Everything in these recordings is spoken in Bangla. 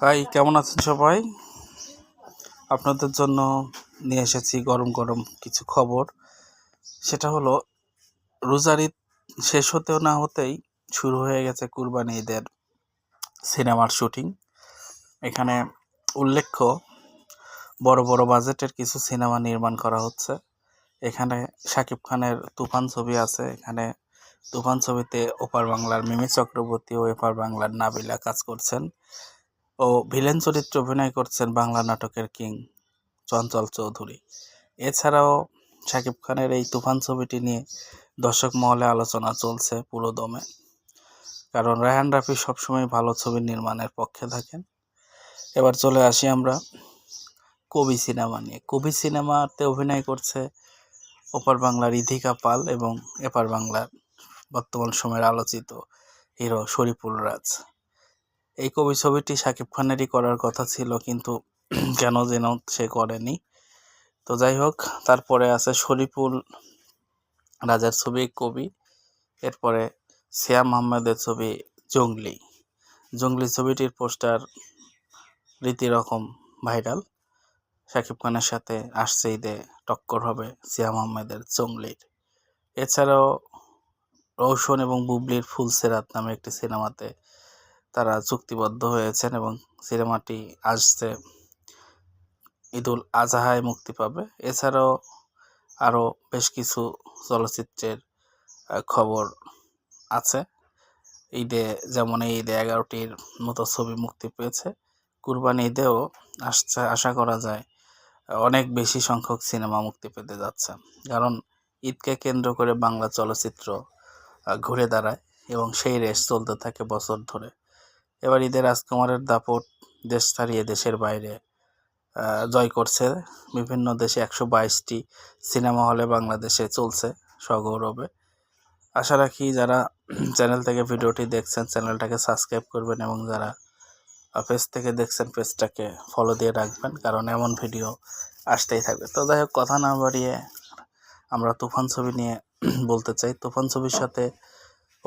হাই কেমন আছেন সবাই? আপনাদের জন্য নিয়ে এসেছি গরম গরম কিছু খবর। সেটা হলো, রোজার ঈদ শেষ হতেও না হতেই শুরু হয়ে গেছে কুরবানি ঈদের সিনেমার শুটিং। এখানে উল্লেখ্য, বড় বড় বাজেটের কিছু সিনেমা নির্মাণ করা হচ্ছে। এখানে শাকিব খানের তুফান ছবি আছে। এখানে তুফান ছবিতে ওপার বাংলার মিমি চক্রবর্তী ও এপার বাংলার নাবিলা কাজ করছেন। ও ভিলেন চরিত্রে অভিনয় করছেন বাংলা নাটকের কিং চঞ্চল চৌধুরী। এছাড়াও শাকিব খানের এই তুফান ছবিটি নিয়ে দর্শক মহলে আলোচনা চলছে পুরো দমে কারণ রায়হান রাফি সবসময় ভালো ছবি নির্মাণের পক্ষে থাকেন। এবার চলে আসি আমরা কবি সিনেমা নিয়ে। কবি সিনেমাতে অভিনয় করছে ওপার বাংলার ইধিকা পাল এবং এপার বাংলার বর্তমান সময়ের আলোচিত হিরো শরীফুল রাজ। এই কবি ছবিটি শাকিব খানেরই করার কথা ছিল, কিন্তু কেন যেন সে করেনি। তো যাই হোক, তারপরে আছে শরীফুল রাজার ছবি কবি, এরপরে সিয়াম আহমেদের ছবি জঙ্গলি। জঙ্গলি ছবিটির পোস্টার রীতিরকম ভাইরাল। শাকিব খানের সাথে আসছে ঈদে টক্কর হবে সিয়াম আহমেদের জঙ্গলির। এছাড়াও রৌশন এবং বুবলির ফুল সেরাত নামে একটি সিনেমাতে তারা চুক্তিবদ্ধ হয়েছেন এবং সিনেমাটি আসছে। ঈদুল আজহায় মুক্তি পাবে। এছাড়াও আরও বেশ কিছু চলচ্চিত্রের খবর আছে। ঈদে, যেমন এই ঈদে এগারোটির মতো ছবি মুক্তি পেয়েছে। কুরবানি ঈদেও আসছে, আশা করা যায় অনেক বেশি সংখ্যক সিনেমা মুক্তি পেতে যাচ্ছে। কারণ ঈদকে কেন্দ্র করে বাংলা চলচ্চিত্র ঘুরে দাঁড়ায় এবং সেই রেস চলতে থাকে বছর ধরে। এবার ঈদের রাজকুমারের দাপট দেশ ছাড়িয়ে দেশের বাইরে জয় করছে। বিভিন্ন দেশে একশো বাইশটি সিনেমা হলে বাংলাদেশে চলছে সগৌরবে। আশা রাখি যারা চ্যানেল থেকে ভিডিওটি দেখছেন, চ্যানেলটাকে সাবস্ক্রাইব করবেন এবং যারা পেজ থেকে দেখছেন, পেজটাকে ফলো দিয়ে রাখবেন, কারণ এমন ভিডিও আসতেই থাকবে। তো যাই হোক, কথা না বাড়িয়ে আমরা তুফান ছবি নিয়ে বলতে চাই। তুফান ছবির সাথে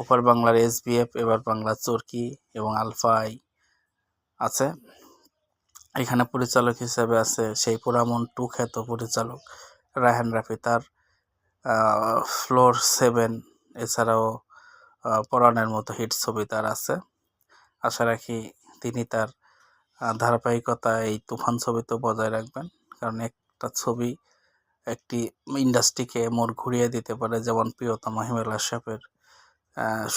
ওপার বাংলার এসবিএফ এবার বাংলা চরকি এবং আলফাই আছে। এখানে পরিচালক হিসেবে আছে সেই পুরামন টু খ্যাত পরিচালক রায়হান রাফি। তার ফ্লোর সেভেন এছাড়াও পরাণের মতো হিট ছবি তার আছে। আশা রাখি তিনি তার ধারাবাহিকতা এই তুফান ছবিতেও বজায় রাখবেন কারণ একটা ছবি একটি ইন্ডাস্ট্রিকে মোড় ঘুরিয়ে দিতে পারে যেমন প্রিয়তমা হিমেল আশরাফের আহ,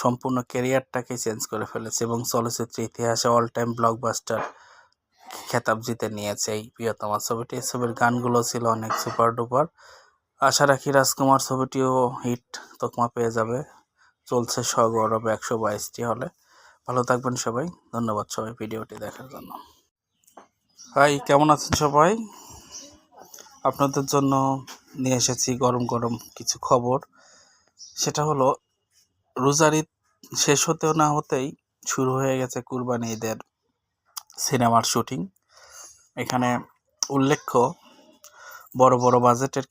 সম্পূর্ণ ক্যারিয়ারটাকে চেঞ্জ করে ফেলেছে এবং চলচ্চিত্র ইতিহাসে অল টাইম ব্লকবাস্টার খেতাব জিতে নিয়েছে এই প্রিয়তমা ছবিটি। এই ছবির গানগুলো ছিল অনেক সুপার ডুপার আশা রাখি রাজকুমার ছবিটিও হিট তকমা পেয়ে যাবে। চলছে সগৌরবে একশো বাইশটি হলে। ভালো থাকবেন সবাই। ধন্যবাদ সবাই ভিডিওটি দেখার জন্য। হাই কেমন আছেন সবাই? আপনাদের জন্য নিয়ে এসেছি গরম গরম কিছু খবর। সেটা হলো রোজার ঈদ শেষ হতেও না হতেই শুরু হয়ে গেছে কুরবানি ঈদের সিনেমার শুটিং। এখানে উল্লেখ্য বড় বড় বাজেটের